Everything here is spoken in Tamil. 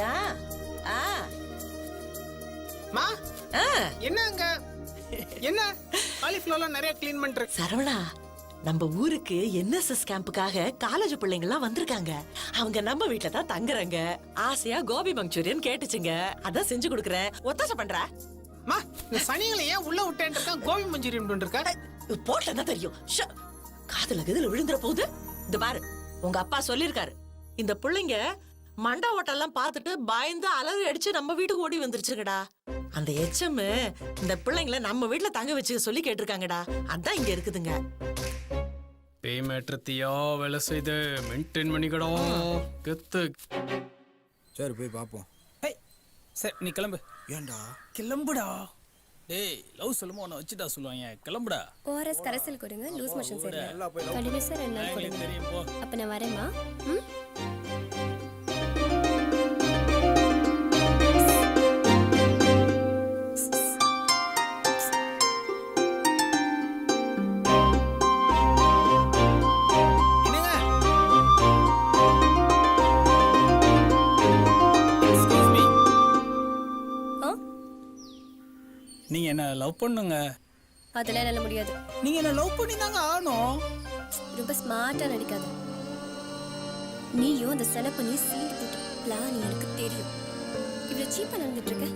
ஆ ஆ. மா ஆ. என்ன அங்க என்ன? காலிஃபிளவர்லாம் நிறைய க்ளீன் பண்ற சரவணா நம்ம ஊருக்கு என்எஸ்எஸ் கேம்புக்காக காலேஜ் பிள்ளைங்க எல்லாம் வந்திருக்காங்க. அவங்க நம்ம வீட்ல தான் தங்குறாங்க. ஆசையா கோபி மஞ்சூரியன் கேட்டுச்சுங்க. அதான் செஞ்சு கொடுக்கறேன். ஒத்தாசை பண்ற? மா இந்த சனிகளை ஏன் உள்ள விட்டேன் இருக்கான்? கோபி மஞ்சூரியன் பண்ணிருக்கா போட்டா தெரியும்? ஷோ. காதுல கதுல விழுந்துற போகுது இந்த பாரு உங்க அப்பா சொல்லிருக்காரு இந்த பிள்ளைங்க மண்டா ஓட்டெல்லாம் பார்த்துட்டு பயந்து அலறி அடிச்சு நம்ம வீட்டுக்கு ஓடி வந்துருச்சுங்கடா. அந்த எச்சம் இந்த பிள்ளைங்கள நம்ம வீட்ல தங்க வச்சு சொல்லி கேட்டிருக்காங்கடா. அதான் இங்க இருக்குதுங்க. பேய் மேற்றத்தையா வேலை செய்து மெயின்டைன் பண்ணிக்கணும் கெத்து. சரி போய் பார்ப்போம் ஏய் சரி நீ கிளம்பு. ஏன்டா? கிளம்புடா. டேய் லவ் சொல்லுமோ உன்னை வச்சுட்டா சொல்லுவாங்க. கிளம்புடா. ஓஆர்எஸ் கரைசல் கொடுங்க லூஸ் மோஷன் சரியா கண்டினியூஸாக ரெண்டு நாள் கொடுங்க அப்போ நான் வரேம்மா. ம்? நீங்க என்ன லவ் பண்ணுங்க? அதெல்லாம் என்னால் முடியாது. நீங்க என்ன லவ் பண்ணி தாங்க ஆகணும்? ரொம்ப ஸ்மார்ட்டாக நடிக்காத. நீயும் அந்த செலவு பண்ணி சீல் போட்டு பிளான் எனக்கு தெரியும். இவ்வளோ சீப்பாக நடந்துட்டு இருக்க?